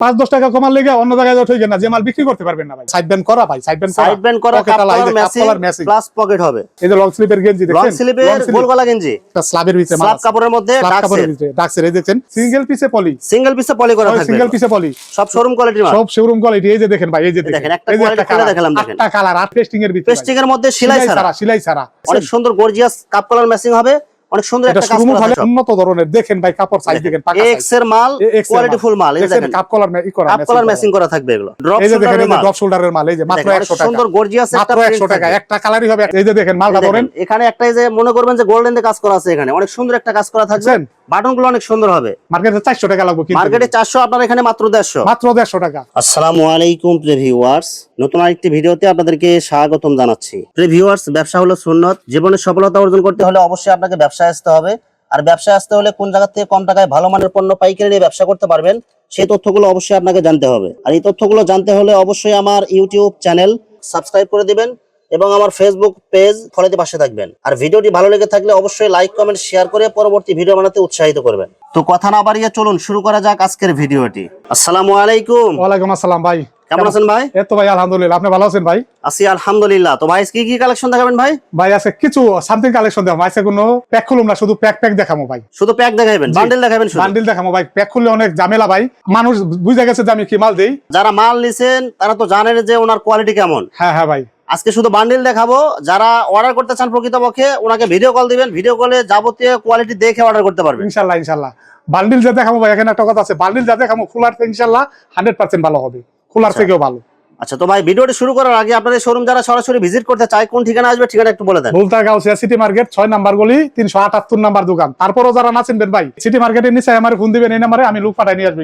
পাঁচ দশ টাকা কমার লেগে অন্য জায়গায় উঠে না। যে মাল বিক্রি করতে পারবেন না ভাই। সাইড ব্যান্ড করা ভাই সাইড ব্যান্ড সাইড ব্যান্ড করা cuff matching matching plus pocket হবে। এই যে লং স্লিপের গেঞ্জি দেখেন লং স্লিপের গোল গলা গেঞ্জি। এটা স্ল্যাবের ভিতরে মাল স্লাব কাপড়ের মধ্যে স্ল্যাব কাপড়ের ভিতরে ডাক্সের এই দেখছেন? সিঙ্গেল পিসে পলি সিঙ্গেল পিসে পলি করা থাকবে। সিঙ্গেল পিসে পলি সব শোরুম কোয়ালিটি মাল। সব শোরুম কোয়ালিটি এই যে দেখেন ভাই এই যে দেখেন, দেখেন একটা যে খুলে দেখালাম, দেখেন। আটটা কালার আট পেস্টিং এর ভিতরে পেস্টিং এর মধ্যে সেলাই ছাড়া। সেলাই ছাড়া। অনেক সুন্দর গর্জিয়াস কাপ কলার ম্যাচিং হবে। অনেক সুন্দর একটা কাজ করা থাকবে উন্নত ধরনের। দেখেন ভাই কাপড় সাইজ দেখেন পাকা এক্সের মাল কোয়ালিটি ফুল মাল। এই দেখেন কাপ কলার ই করা কাপ কলার ম্যাচিং করা। থাকবে এগুলো। ড্রপ এই এই মাল। ড্রপ শোল্ডারের মাল এই যে মাত্র 100 টাকা। সুন্দর গর্জিয়াস একটা মাত্র 100 টাকা। একটা কালারই হবে এই যে দেখেন মালটা ধরেন। এখানে একটাই যে মনে করবেন যে গোল্ডেন দিয়ে কাজ করা আছে এখানে। অনেক সুন্দর একটা কাজ করা থাকবে। দেখছেন? বাটনগুলো অনেক সুন্দর হবে। মার্কেটে 400 টাকা লাগবে কিনতে মার্কেটে চারশো আপনার এখানে মাত্র দেড়শো। মাত্র 150 টাকা। আসসালামু আলাইকুম প্রিভিউয়ার্স নতুন আরেকটি ভিডিওতে আপনাদেরকে স্বাগতম জানাচ্ছি। প্রিভিউয়ার্স ব্যবসা হলো সুন্নত। জীবনে সফলতা অর্জন করতে হলে অবশ্যই আপনাকে ব্যবসায় আসতে হবে। আর ব্যবসায় আসতে হলে কোন জায়গা থেকে কম টাকায় ভালো মানের পণ্য পাইকারি নিয়ে ব্যবসা করতে পারবেন, সেই তথ্যগুলো অবশ্যই আপনাকে জানতে হবে। আর এই তথ্যগুলো জানতে হলে অবশ্যই আমার ইউটিউব চ্যানেল সাবস্ক্রাইব করে দিবেন এবং আমার ফেসবুক পেজ ফলোতে পাশে থাকবেন। আর ভিডিওটি ভালো লেগে থাকলে অবশ্যই লাইক কমেন্ট শেয়ার করে পরবর্তী ভিডিও বানাতে উৎসাহিত করবেন। তো কথা না বাড়িয়ে চলুন, শুরু করা যাক আজকের ভিডিওটি। আসসালামু আলাইকুম। ওয়ালাইকুম আসসালাম ভাই। কেমন আছেন ভাই? ভাই আলহামদুলিল্লাহ। আপনি ভালো আছেন ভাই? আছি আলহামদুলিল্লাহ। তো ভাই কি কি কালেকশন দেখাবেন ভাই? ভাই আছে কিছু সামথিং কালেকশন আজকে কোনো প্যাক খুলুম না শুধু প্যাক প্যাক দেখাবো ভাই। শুধু প্যাক দেখাবেন বান্ডেল দেখাবেন শুধু? বান্ডিল দেখাবো ভাই। প্যাক খুললে অনেক ঝামেলা ভাই। মানুষ বুঝে গেছে যে আমি কি মাল দেই। যারা মাল নিছেন তারা তো জানেন যে ওনার কোয়ালিটি কেমন। হ্যাঁ হ্যাঁ ভাই। আজকে শুধু বান্ডেল দেখাবো। যারা অর্ডার করতে চান প্রকৃতপক্ষে ওনাকে ভিডিও কল দিবেন। ভিডিও কলে যাবতীয় কোয়ালিটি দেখে অর্ডার করতে পারবেন। ইনশাল্লাহ ইনশাল্লাহ। বান্ডিল যা দেখাবো ভাই এখানে একটা কথা আছে। বান্ডিল যা দেখাবো খোলার ইনশাল্লাহ হান্ড্রেড পার্সেন্ট ভালো হবে। খোলার আচ্ছা। থেকেও ভালো। আচ্ছা তো ভাই ভিডিওটি শুরু করার আগে আপনাদের শোরুম যারা সরাসরি ভিজিট করতে চায় কোন ঠিকানা আসবে ঠিকানা একটু বলে দেন। Bhulta Gausia city market 6 number গলি তিনশো আটাত্তর নাম্বার দোকান। তারপরও যারা না চিনবেন ভাই সিটি মার্কেটের নিচে আমার ফোন দিবেন এই নম্বরে আমি লোক পাঠাই নিয়ে আসব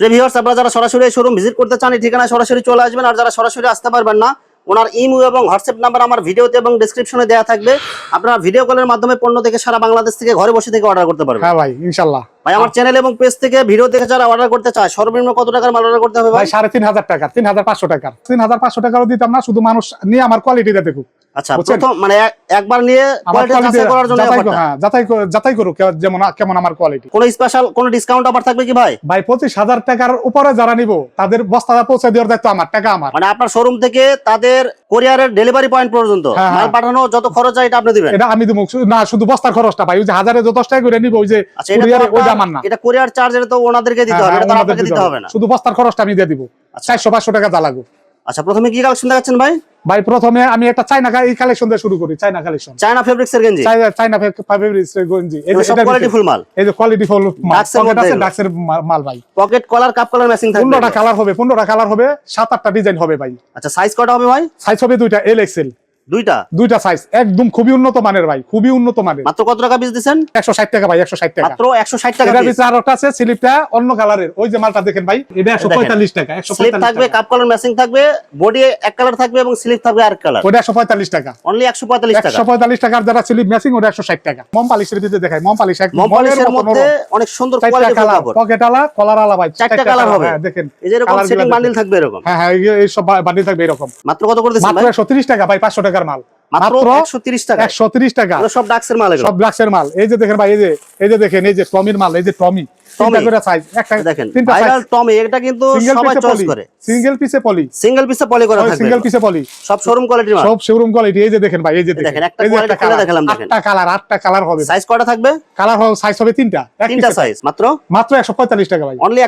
যে ভিউয়ার্স আপনারা যারা সরাসরি শোরুম ভিজিট করতে চান এই ঠিকানায় সরাসরি চলে আসবেন। আর যারা সরাসরি আসতে পারবেন না ওনার ইমো এবং হোয়াটসঅ্যাপ নাম্বার আমার ভিডিওতে এবং ডিসক্রিপশনে দেওয়া থাকবে। আপনারা ভিডিও কলের মাধ্যমে পণ্য থেকে সারা বাংলাদেশ থেকে ঘরে বসে থেকে অর্ডার করতে পারবেন। হ্যাঁ ভাই ইনশাআল্লাহ। ভাই আমার চ্যানেল এবং পেজ থেকে ভিডিও দেখে যারা অর্ডার করতে চায় সর্বনিম্ন কত টাকার মাল অর্ডার করতে হবে ভাই? সাড়ে তিন হাজার টাকা তিন হাজার পাঁচশো টাকা তিন হাজার পাঁচশো টাকারও দিতাম না শুধু মানুষ নিয়ে আমার কোয়ালিটিটা দেখুক। আচ্ছা প্রথম মানে একবার নিয়ে কোয়ালিটি কোয়ালিটি করার জন্য এই যাচাই অফারটা। হ্যাঁ যাচাই যাচাই করুক যেমন কেমন আমার কোয়ালিটি কোনো স্পেশাল কোনো ডিসকাউন্ট অফার থাকবে কি ভাই? ভাই পঁচিশ হাজার টাকার উপরে যারা নিব তাদের বস্তাটা পৌঁছে দেওয়ার দায়িত্ব আমার টাকা আমার। মানে আপনার শোরুম থেকে তাদের কোরিয়ারের ডেলিভারি পয়েন্ট পর্যন্ত হ্যাঁ, মাল হ্যাঁ। পাঠানো যত খরচ হয় এটা আপনি দিবেন? এটা আমি দেবো না শুধু বস্তার খরচটা ভাই ওই যে হাজারে যত দশ টাকা করে নিব ওই যে আচ্ছা কুরিয়ারে না। এটা কোরিয়ার চার্জ এটা তো ওনাদেরকে দিতে হ্যাঁ, হবে এটা তো আপনাকে দিতে হবে না। শুধু বস্তার খরচটা আমি দিয়ে দিব। আচ্ছা। চারশো পাঁচশো টাকা যা লাগবে। আচ্ছা প্রথমে কি কালেকশন দেখাচ্ছেন ভাই? ভাই প্রথমে আমি একটা চাইনা কা- এই কালেকশন দিয়ে শুরু করি চাইনা কালেকশন চায়না ফেব্রিক্স এর গেঞ্জি? চাইনা ফেব্রিক্স ফেব্রিক্স গঞ্জি। এই যে কোয়ালিটি ফুল মাল? এই যে কোয়ালিটি ফুল মাল। পকেট আছে ডাক্সের মাল ভাই। Pocket collar cuff collar matching থাকবে পনেরোটা কালার হবে পনেরোটা কালার হবে সাত আটটা ডিজাইন হবে ভাই। আচ্ছা সাইজ কটা হবে ভাই? সাইজ হবে দুইটা এল এক্সেল দুইটা? দুইটা সাইজ একদম খুবই উন্নত মানের ভাই খুবই উন্নত মানের। মাত্র কত টাকা পিস টাকা ভাই টাকা। মাত্র একশো ষাট টাকা পিস আর একটা আছে স্লিপটা অন্য কালারের ওই যে মালটা দেখেন ভাই এটা টাকা স্লিপ থাকবে কাপ কলার ম্যাচিং থাকবে বডি এক কালার থাকবে এবং স্লিপ থাকবে আর কালার ওটা একশো পঁয়তাল্লিশ টাকা। অনলি টাকার যারা স্লিপ ম্যাচিং ওটা একশো ষাট টাকা। মম পালিশের ভিতরে দেখাই মম পালিশ একদম মধ্যে অনেক সুন্দর চারটা কোয়ালিটি কালার কাপড় পকেট আলা কলার আলা ভাই চারটা কালার হবে। হ্যাঁ, দেখেন এই যে এরকম সেটিং বান্ডিল থাকবে এরকম। হ্যাঁ হ্যাঁ এই- এই সব বান্ডিল থাকবে এরকম। মাত্র কত করে ভাই? টাকা ভাই টাকার মাল। মাত্র টাকা একশো তিরিশ টাকা। সব ডাক্সের মাল সব ব্লাক্সের মাল। এই যে দেখেন ভাই এই যে এই যে দেখেন এই যে টমির মাল এই যে টমি তিনটা করে সাইজ একটা দেখেন ভাইরাল টমি এটা কিন্তু সবাই চয়েস করে। সিঙ্গেল পিসে পলি সিঙ্গেল পিসে পলি করা থাকবে সিঙ্গেল পিসে পলি সব শোরুম কোয়ালিটির মাল। সব শোরুম কোয়ালিটি এই যে দেখেন ভাই এই যে দেখেন, একটা এই যে quality খুলে colour, দেখালাম, দেখেন। আটটা কালার আটটা কালার হবে। সাইজ কটা থাকবে? কালার হবে সাইজ হবে তিনটা। তিনটা সাইজ মাত্র? টাকা ভাই। অনলি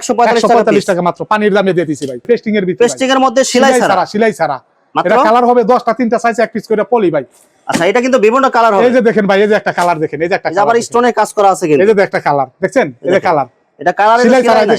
টাকা মাত্র। পানির দামে দিয়ে দিছি ভাই। পেস্টিং এর ভিতরে পেস্টিং এর মধ্যে সেলাই ছাড়া সিলাই ছাড়া? এটা কালার হবে দশটা তিনটা সাইজ এক পিস করে পলি ভাই আচ্ছা এটা কিন্তু বিভিন্ন কালার হবে এই যে দেখেন ভাই এই যে একটা কালার দেখেন এই যে একটা আবার স্টোনের কাজ করা আছে এই যে একটা কালার দেখছেন এই যে কালার এটা কালার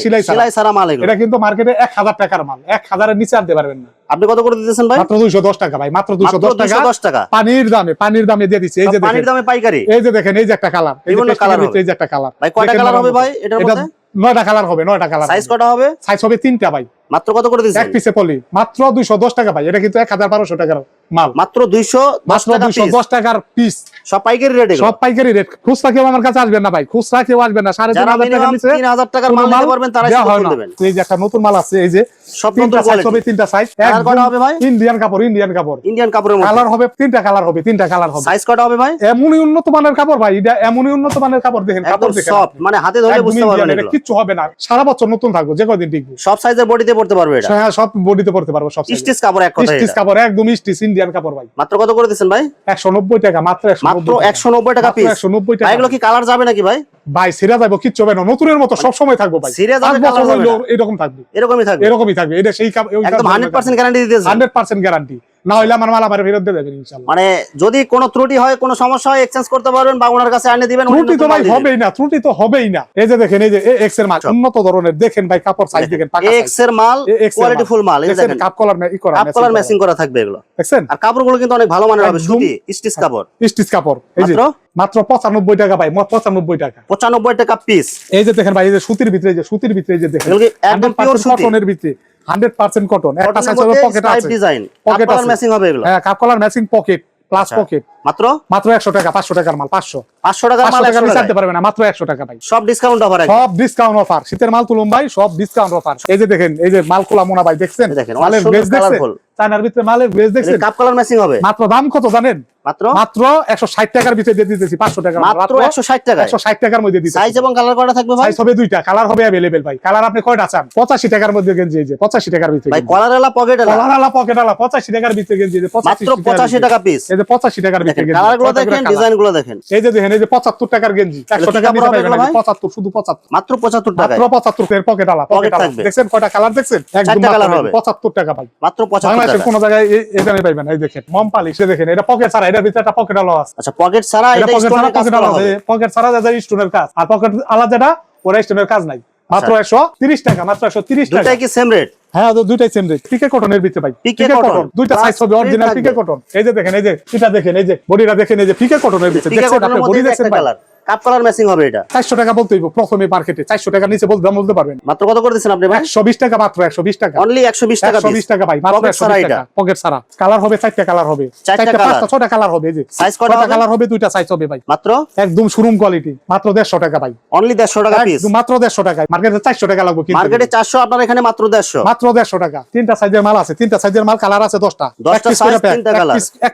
সেলাই সেলাই ছাড়া। মাল এটা কিন্তু মার্কেটে এক হাজার টাকার মাল এক হাজারের নিচে আনতে পারবেন না আপনি কত করে দিতেছেন ভাই মাত্র দুইশো দশ টাকা ভাই মাত্র দুইশো মাত্র দশ টাকা 210 টাকা পানির দামে পানির দামে দিয়ে দিচ্ছি এই যে সব পানির দামে পাইকারি এই যে দেখেন এই যে একটা কালার এই যে এর হবে। এই যে একটা কালার ভাই কয়টা কালার হবে ভাই এটার মধ্যে নয়টা কালার হবে নয়টা কালার সাইজ কটা হবে সাইজ হবে তিনটা ভাই মাত্র কত করে দিচ্ছেন এক পিসে পলি। মাত্র দুইশো, দশ টাকা ভাই। এটা কিন্তু এক হাজার বারোশো টাকার মাল। মাত্র দুইশো দশ মাত্র টাকা দুশো piece। দশ টাকার পিস সব পাইকারি রেট সব পাইকারি রেট খুচরা কেউ আমার কাছে আসবেন না ভাই। খুচরা কেউ আসবেন না। সাড়ে তিন হাজার টাকা নিচে তিন হাজার টাকার মাল নিতে পারবেন তারা হয় না। এই যে একটা নতুন মাল আছে এই যে সব তিনটা সাইজ হবে তিনটা সাইজ কালার কটা হবে ভাই? ইন্ডিয়ান কাপড় ইন্ডিয়ান কাপড়। ইন্ডিয়ান কাপড়ের মধ্যে। কালার হবে তিনটা কালার হবে তিনটা কালার হবে। সাইজ কটা হবে ভাই? এমনই উন্নত মানের কাপড় ভাই। এটা এমনই উন্নত মানের কাপড় দেখেন একদম কাপড় দেখেন সফট মানে হাতে বুঝতে পারবেন এটা কিচ্ছু হবে না। সারা বছর নতুন থাকব যে কদিন টিকবো। সব সাইজের বডিতে পড়তে পারবে এটা। হ্যাঁ সব বডিতে পড়তে পারব সব স্টিচ কাপড় এক কথা স্টিচ কাপড় একদম স্টিচ ইন্ডিয়ান কাপড় ভাই। মাত্র কত করে দিচ্ছেন ভাই? একশো নব্বই টাকা মাত্র একশো মাত্র একশো নব্বই টাকা পিস একশো নব্বই ভাই টাকা এগুলো কি কালার যাবে নাকি ভাই? ভাই সিরা যাব কিচ্ছু হবে না। নতুনের মতো সব সময় থাকব ভাই। সিরা যাবে কালার যাবে এরকম থাকবে। এরকমই থাকবে। এরকমই থাকবে। এটা সেই একদম হান্ড্রেড পার্সেন্ট গ্যারান্টি দিতেছে। হান্ড্রেড পার্সেন্ট গ্যারান্টি না হইলে আমার মাল আবার ফেরত দিয়ে দেবেন মানে যদি কোনো ত্রুটি হয় কোনো সমস্যা হয় এক্সচেঞ্জ করতে পারবেন বা ওনার কাছে দিবেন ত্রুটি তো ভাই হবেই না ত্রুটি তো হবেই না। এই যে দেখেন এই যে এক্সের মাল উন্নত ধরনের দেখেন ভাই কাপড় সাইজ দেখেন পাকা এক্সের মাল কোয়ালিটি ফুল মাল। এই দেখেন কাপ কলার ই করা কাপ কলার ম্যাচিং করা। থাকবে এগুলো। দেখছেন? আর কাপড়গুলো কিন্তু অনেক ভালো মানের হবে সুতি স্টিচ কাপড়। স্টিচ কাপড় এই যে মাত্র? পঁচানব্বই টাকা ভাই পঁচানব্বই টাকা। পঁচানব্বই টাকা পিস এই যে দেখেন ভাই এই যে সুতির ভিতরে যে সুতির ভিতরে যে দেখেন। একদম পিওর সুতি? কটনের ভিতরে। হান্ড্রেড পার্সেন্ট কটন একটা সাইজ হবে পকেট আছে। Design pocket. ম্যাচিং হবে এগুলো। হ্যাঁ cuff collar matching pocket plus. Pocket মাত্র? মাত্র একশো টাকা পাঁচশো টাকার মাল পাঁচশো। পাঁচশো টাকা মাল পাঁচশো টাকা একশো নিচে টাকায়। আনতে পারবে না মাত্র একশো টাকা ভাই। সব ডিসকাউন্ট অফার সব ডিসকাউন্ট অফার শীতের মাল তুলুম ভাই সব ডিসকাউন্ট অফার এই যে দেখেন এই যে মাল খোলা মোনা ভাই দেখছেন? এই দেখেন, অনেক মালের বেজ দেখছেন? চায়নার ভিতরে মালের বেজ দেখছেন? কাপ কালার ম্যাচিং হবে। মাত্র দাম কত জানেন? মাত্র? মাত্র একশো ষাট টাকার ভিতরে দিয়ে দিতেছি পাঁচশো টাকা মাত্র একশো ষাট টাকা একশো ষাট টাকার মধ্যে দিতেছি। সাইজ এবং কালার কটা থাকবে ভাই? সাইজ হবে দুইটা কালার হবে অ্যাভেলেবেল ভাই। কালার আপনি কয়টা চান? পঁচাশি টাকার মধ্যে গেঞ্জি এই যে পঁচাশি টাকার ভিতরে ভাই কলার এলা পকেট এলা কলার আলা পকেট আলা পঁচাশি টাকার ভিতরে গেঞ্জি এই যে মাত্র পঁচাশি টাকা পিস এই যে পঁচাশি টাকার ভিতরে গেঞ্জি। কালারগুলো দেখেন ডিজাইনগুলো দেখেন। এই যে দেখেন এই যে পঁচাত্তর টাকার গেঞ্জি একশো কি টাকা নিতে পারবেন শুধু পঁচাত্তর। মাত্র পঁচাত্তর টাকায়? মাত্র পঁচাত্তর এর পকেট আলা পকেট আলা কয়টা কালার একদম টাকা ভাই। মাত্র বাংলাদেশের কোন জায়গায় এই- দামে। এই দেখেন মম পালিশ দেখেন এটা পকেট ছাড়া এটার ভিতরে একটা পকেট আলা আছে। আচ্ছা পকেট ছাড়া এটা এটা পকেট কাজ পকেট আলা ছাড়া যা স্টোনের কাজ। আর পকেট আলা যেটা ওরা স্টোনের কাজ নাই। মাত্র একশো তিরিশ টাকা মাত্র একশো তিরিশ টাকা। দুটাই কি সেম রেট হ্যাঁ তো দুইটাই সেম রেট পিকে কটনের ভিতরে ভাই। পিকে কটন দুইটা সাইজ হবে অরিজিনাল পিকে কটন এই যে দেখেন এই যে এটা দেখেন এই যে বডিটা দেখেন এই যে পিকে কটনের ভিতরে। দেখেন আপনি? বডি ভাই? কালার কাপ কালার ম্যাচিং হবে এটা। চারশো টাকা বলতে হইব প্রথমে মার্কেটে চারশো টাকা নিচে বলতে বলতে পারবেন। মাত্র কত করে আপনি ভাই? একশো বিশ টাকা মাত্র একশো বিশ টাকা। অনলি একশো বিশ টাকা একশো বিশ পিস টাকা ভাই মাত্র Pocket একশো ছাড়া বিশ এটা। টাকা। পকেট ছাড়া কালার হবে চারটা কালার হবে। চারটা চারটা পাঁচটা ছটা কালার হবে এই যে। Size কটা কালার হবে? দুইটা সাইজ হবে ভাই। মাত্র? একদম শোরুম কোয়ালিটি মাত্র দেড়শো টাকা ভাই। অনলি দেড়শো টাকা পিস মাত্র দেড়শো টাকা মার্কেটে চারশো টাকা লাগবে কিনতে মার্কেটে চারশো আপনার এখানে মাত্র দেড়শো। মাত্র দেড়শো টাকা। তিনটা সাইজের মাল আছে। তিনটা সাইজের মাল কালার আছে দশটা। এক তিনটা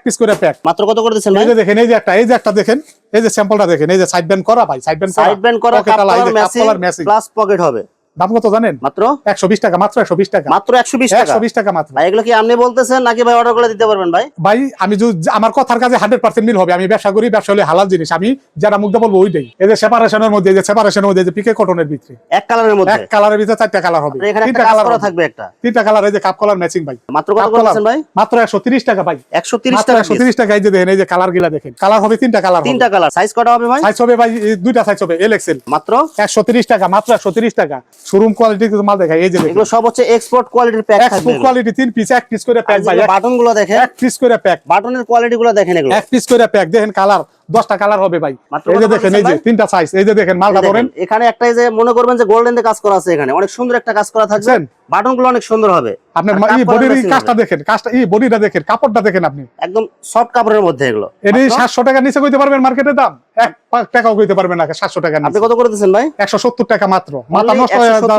পিস করে প্যাক মাত্র কত করে ভাই? এই দেখেন এই যে একটা এই যে একটা দেখেন। এই যে স্যাম্পলটা দেখেন এই যে সাইড ব্যান্ড করা ভাই সাইড ব্যান্ড সাইড ব্যান্ড করা কাপড় ম্যাচিং প্লাস পকেট হবে। দাম কত জানেন? মাত্র? একশো বিশ টাকা মাত্র একশো বিশ টাকা। মাত্র একশো বিশ টাকা? একশো বিশ টাকা মাত্র। ভাই এগুলো কি আপনি বলতেছেন নাকি ভাই অর্ডার করে দিতে পারবেন ভাই? ভাই আমি আমার কথার কাছে হান্ড্রেড পার্সেন্ট মিল হবে। আমি ব্যবসা করি ব্যবসা হলে হালাল জিনিস। আমি যারা মুগ্ধ বলব ওইটাই। এই যে সেপারেশনের মধ্যে যে সেপারেশনের মধ্যে যে পিকে কটনের ভিতরে। এক কালারের মধ্যে? এক কালারের ভিতরে চারটা কালার হবে। একটা তিনটা কালার থাকবে একটা। তিনটা কালার এই যে কাপ কালার ম্যাচিং ভাই। মাত্র কত ভাই? মাত্র একশো তিরিশ টাকা ভাই। একশো টাকা টাকা এই যে দেখেন এই যে কালারগুলা দেখেন। কালার হবে তিনটা কালার তিনটা কালার সাইজ কটা হবে ভাই? সাইজ হবে ভাই দুইটা সাইজ হবে এল এক্সেল মাত্র? একশো তিরিশ টাকা মাত্র একশো তিরিশ টাকা। শোরুম কোয়ালিটি মাল দেখায় এই যে এগুলো সব হচ্ছে এক্সপোর্ট কোয়ালিটির প্যাক এক্সপোর্ট কোয়ালিটি তিন পিস এক পিস করে প্যাক ভাই বাটনগুলো দেখেন। এক পিস করে প্যাক বাটনের কোয়ালিটি গুলো দেখেন এগুলো। এক পিস করে প্যাক দেখেন কালার দশটা কালার হবে ভাই। এই যে দেখেন এই যে? তিনটা সাইজ এই যে দেখেন মালটা ধরেন। এখানে এখানে একটাই যে মনে করবেন যে গোল্ডেন দিয়ে কাজ করা আছে এখানে। অনেক সুন্দর একটা কাজ করা থাকবে। বাটনগুলো অনেক সুন্দর হবে। আপনার এই বডির কাজটা দেখেন কাজটা এই বডিটা দেখেন কাপড়টা দেখেন আপনি। একদম সফট কাপড়ের মধ্যে এগুলো। এটি মাত্র? সাতশো টাকা নিচে কইতে পারবেন মার্কেটের দাম? এক টাকাও কইতে পারবেন না সাতশো টাকা আপনি কত করে ভাই? একশো সত্তর টাকা মাত্র। মাথা নষ্ট হয়ে যাবে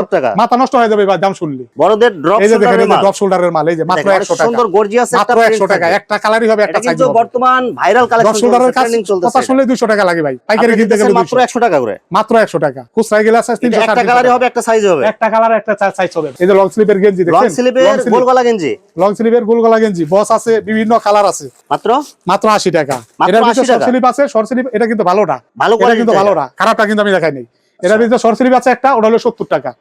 মাথা নষ্ট হয়ে যাবে দাম শুনলি। বড়দের ড্রপ এই যে দেখেন ড্রপ শোল্ডারের মাল। এই যে মাত্র দেখেন, অনেক একশো টাকা। সুন্দর গর্জিয়াস একটা মাত্র একশো টাকা। একটা কালারই হবে একটা সাইজ কিন্তু বর্তমান ভাইরাল কালেকশন শোল্ডারের কাজ কথা শুনলে টাকা লাগে ভাই। পাইকারি কিনতে গেলে মাত্র 200 100 টাকা করে। মাত্র একশো টাকা। খুচরায় গেলে আছে এটা তিনশো একটা কালারই হবে একটা সাইজ হবে। একটা কালার একটা সাইজ হবে। এই যে লং স্লিপের গেঞ্জি লং দেখছেন? স্লিভের গোল গলা গেঞ্জি? লং স্লিপের গোল গলা গেঞ্জি। বস আছে বিভিন্ন কালার আছে। মাত্র? মাত্র আশি টাকা। মাত্র এটার ভিতরে 80 শর্ট টাকা। আছে শর্ট স্লিপ এটা কিন্তু ভালোটা। ভালো এটা কোয়ালিটি কিন্তু ভালোটা। খারাপটা কিন্তু আমি দেখাই নাই এটার ভিতরে শর্ট স্লিপ আছে একটা ওটা হলো সত্তর টাকা।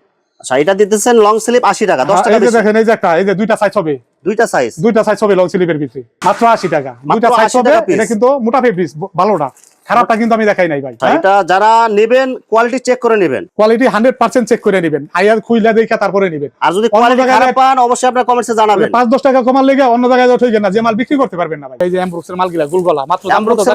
আচ্ছা এটা দিতেছেন লং স্লিভ 80 টাকা 10 হ্যাঁ, টাকা এই যে বেশি। দেখেন এই যে একটা এই যে দুইটা সাইজ হবে। দুইটা সাইজ দুইটা সাইজ হবে লং ভিতরে। মাত্র আশি টাকা। দুইটা সাইজ হবে এটা কিন্তু মোটা ফেব্রিক ভালোটা। খারাপটা কিন্তু আমি দেখাই নাই ভাই হ্যাঁ? এটা যারা নেবেন কোয়ালিটি চেক করে নেবেন। কোয়ালিটি হান্ড্রেড পার্সেন্ট চেক করে নেবেন। আইয়ার খুইলা দেখা তারপরে নেবেন। আর যদি কোয়ালিটি খারাপ পান অবশ্যই আপনার কমেন্টসে জানাবেন। পাঁচ দশ টাকা কমার লেগে অন্য জায়গায় না যে মাল বিক্রি করতে পারবেন না ভাই। এই যে এমব্রুক্সের মালগুলা গুলগলা মাত্র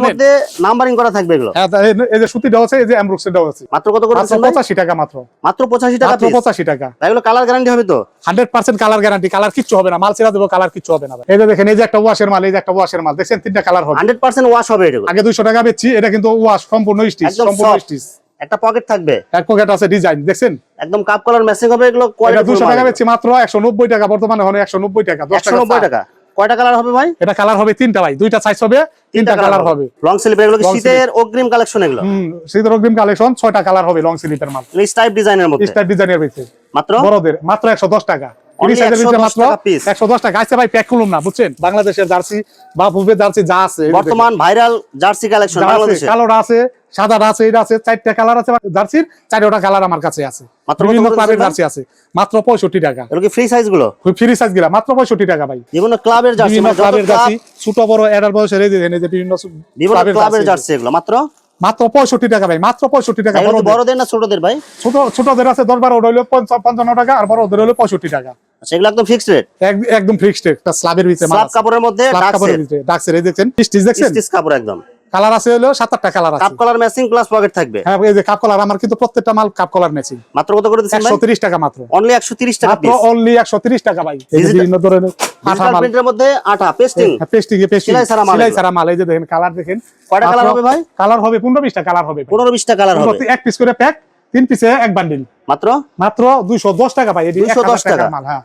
মধ্যে নাম্বারিং করা থাকবে এগুলো। হ্যাঁ, এই- যে সুতিটাও আছে এই যে এমব্রুক্সেরটাও আছে। মাত্র কত করে মাত্র দিচ্ছেন ভাই? পঁচাশি টাকা মাত্র। মাত্র 85 টাকা মাত্র পিস পঁচাশি টাকা। এগুলো কালার গ্যারান্টি হবে তো? Hundred percent colour guarantee colour কিচ্ছু হবে না। মাল ছেড়া দেবো কালার কিচ্ছু হবে না ভাই। এই যে দেখেন এই যে একটা ওয়াশের মাল এই যে একটা ওয়াশের মাল দেখছেন তিনটা কালার হবে। হান্ড্রেড পার্সেন্ট ওয়াশ হবে এটা আগে দুইশো টাকা বেচছি এটা কিন্তু ওয়াশ সম্পূর্ণ স্টিচ সম্পূর্ণ স্টিচ। একটা পকেট থাকবে। এক পকেট আছে ডিজাইন দেখছেন? একদম কাপ কলার ম্যাচিং হবে এগুলো এটা কোয়ালিটি দুশো টাকা বেচছি মাত্র একশো নব্বই টাকা বর্তমানে হলো একশো নব্বই টাকা দশ একশো টাকা নব্বই ছাড়। টাকা। কয়টা কালার হবে ভাই? এটা কালার হবে তিনটা ভাই দুইটা সাইজ হবে তিনটা কালার হবে। লং স্লিপ এগুলো শীতের অগ্রিম কালেকশন এগুলো? হম শীতের অগ্রিম কালেকশন ছয়টা কালার হবে লং স্লিপের মাল। স্টাইপ ডিজাইনের মধ্যে? স্টার ডিজাইনের ভিতরে। মাত্র? বড়দের মাত্র একশো দশ টাকা Only Free size এর ভিতরে 110 টাকা। আচ্ছা ভাই প্যাক না বুঝছেন? বাংলাদেশের জার্সি বা জার্সি যা আছে বর্তমান ভাইরাল জার্সি কালেকশন আছে, বাংলাদেশে। কালোটা আছে সাদাটা আছে এটা আছে চারটা কালার আছে জার্সির চারটা কালার আমার কাছে আছে। মাত্র বিভিন্ন ক্লাবের জার্সি আছে মাত্র পঁয়ষট্টি টাকা। ফ্রি সাইজগুলো? ফ্রি সাইজ গিলা মাত্র পঁয়ষট্টি টাকা ভাই। বিভিন্ন ক্লাবের জার্সি মানে যত ক্লাবের জার্সি ছোট বড় এডার যে বিভিন্ন ক্লাবের জার্সি এগুলো মাত্র? মাত্র পঁয়ষট্টি টাকা ভাই মাত্র পঁয়ষট্টি টাকা বড়দের। বড়দের না ছোটদের ভাই? ছোট ছোটদের আছে দশ বারো ওটা হলো পঞ্চান্ন টাকা আর বড়দের হলো পঁয়ষট্টি টাকা। আচ্ছা এগুলো একদম ফিক্সড রেট একদম ফিক্সড একটা স্ল্যাবের ভিতরে। কাপড়ের মধ্যে স্ল্যাব কাপড়ের ভিতরে এই দেখছেন? স্টিচ দেখছেন? স্টিচ কাপড় একদম। কালার আছে হলো সাত আটটা কালার আছে। Cuff collar matching plus pocket থাকবে। হ্যাঁ এই যে কাপ কলার আমার কিন্তু প্রত্যেকটা মাল কাপ কলার ম্যাচিং মাত্র কত করে দিচ্ছেন ভাই? একশো তিরিশ টাকা মাত্র। অনলি একশো তিরিশ টাকা মাত্র পিস অনলি একশো তিরিশ টাকা ভাই। এই বিভিন্ন ধরনের আঠা মাল। প্রিন্টের মধ্যে আটা পেস্টিং পেস্টিং পেস্টিং সেলাই ছাড়া মাল সেলাই। ছাড়া মাল। এই যে দেখেন কালার দেখেন। কয়টা colour হবে ভাই? কালার হবে পনেরো বিশটা কালার হবে ভাই। পনেরো বিশটা কালার হবে। এক পিস করে প্যাক তিন পিসে এক বান্ডিল মাত্র? মাত্র দুইশো দশ টাকা ভাই এটি 210 টাকা। মাল হ্যাঁ।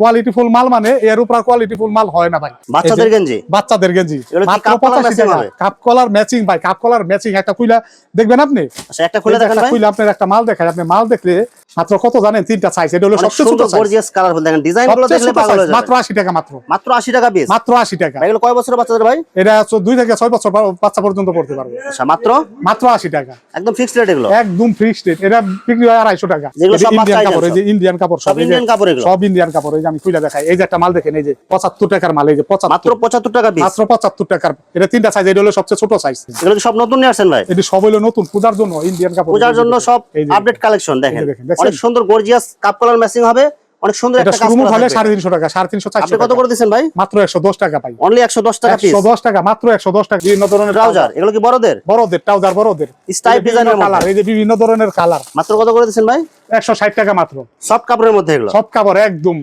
কোয়ালিটি ফুল মাল মানে এর উপর কোয়ালিটি ফুল মাল হয় না ভাই। বাচ্চাদের গেঞ্জি? বাচ্চাদের গেঞ্জি। এগুলো কি মাত্র cup collar 85 matching টাকা হবে? কাপ কলার ম্যাচিং ভাই কাপ কলার ম্যাচিং একটা কুইলা দেখবেন আপনি? আচ্ছা খুলে দেখেন একটা মাল দেখায় আপনি মাল দেখলে মাত্র কত জানেন? তিনটা সাইজ এটা হলো সবচেয়ে ছোট সাইজ গর্জিয়াস কালারফুল দেখেন দেখলে পাগল হয়ে মাত্র যাবে আশি টাকা মাত্র। মাত্র আশি টাকা পিস মাত্র আশি টাকা। এগুলো কয় বছরের বাচ্চাদের ভাই? এটা হচ্ছে দুই থেকে ছয় বছর বাচ্চা পর্যন্ত পড়তে পারবে। আচ্ছা মাত্র? মাত্র আশি টাকা। একদম ফিক্সড রেট এগুলো? একদম ফিক্সড রেট এটা বিক্রি হয় আড়াইশো টাকা। যেগুলো সব ইন্ডিয়ান কাপড় এই যে ইন্ডিয়ান কাপড় সব ইন্ডিয়ান কাপড় এগুলো। সব ইন্ডিয়ান কাপড় এই যে আমি খুলে দেখাই। এই যে একটা মাল দেখেন এই যে পঁচাত্তর টাকার মাল এই যে মাত্র পঁচাত্তর পঁচাত্তর টাকা পিস মাত্র পঁচাত্তর টাকার। এটা তিনটা সাইজ এটা হলো সবচেয়ে ছোট সাইজ এগুলো সব নতুন নিয়ে আসছেন ভাই? এটি সব হলো নতুন পূজার জন্য ইন্ডিয়ান কাপড়। পূজার জন্য সব আপডেট কালেকশন দেখেন। অনেক সুন্দর গর্জিয়াস কাপ কলার ম্যাচিং হবে। অনেক সুন্দর একটা কাজ করা হলে টাকা সাড়ে তিনশো চারশো আপনি কত করে দিচ্ছেন ভাই? মাত্র একশো দশ টাকা পাই। অনলি একশো দশ টাকা পিস একশো দশ টাকা মাত্র একশো দশ টাকা বিভিন্ন ধরনের ট্রাউজার এগুলো কি বড়দের? বড়দের ট্রাউজার বড়দের। স্টাইপ ডিজাইনের কালার এই যে বিভিন্ন ধরনের কালার মাত্র কত করে দিচ্ছেন ভাই? একশো ষাট টাকা মাত্র। সব কাপড়ের মধ্যে এগুলো? সব কাপড় একদম।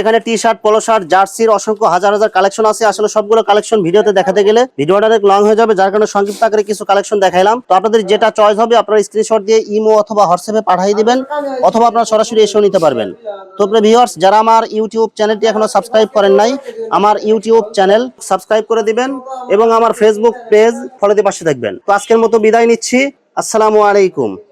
এখানে টি শার্ট পোলো শার্ট জার্সির অসংখ্য হাজার হাজার কালেকশন আছে। আসলে সবগুলো কালেকশন ভিডিওতে দেখাতে গেলে ভিডিওটা অনেক লং হয়ে যাবে যার কারণে সংক্ষিপ্ত আকারে কিছু কালেকশন দেখাইলাম। তো আপনাদের যেটা চয়েস হবে আপনারা স্ক্রিনশট দিয়ে ইমো অথবা হোয়াটসঅ্যাপে পাঠিয়ে দিবেন অথবা আপনারা সরাসরি এসেও নিতে পারবেন। তো ভিউয়ার্স যারা আমার ইউটিউব চ্যানেলটি এখনও সাবস্ক্রাইব করেন নাই আমার ইউটিউব চ্যানেল সাবস্ক্রাইব করে দিবেন এবং আমার ফেসবুক পেজ ফলো দিয়ে পাশে থাকবেন। তো আজকের মতো বিদায় নিচ্ছি। আসসালামু আলাইকুম।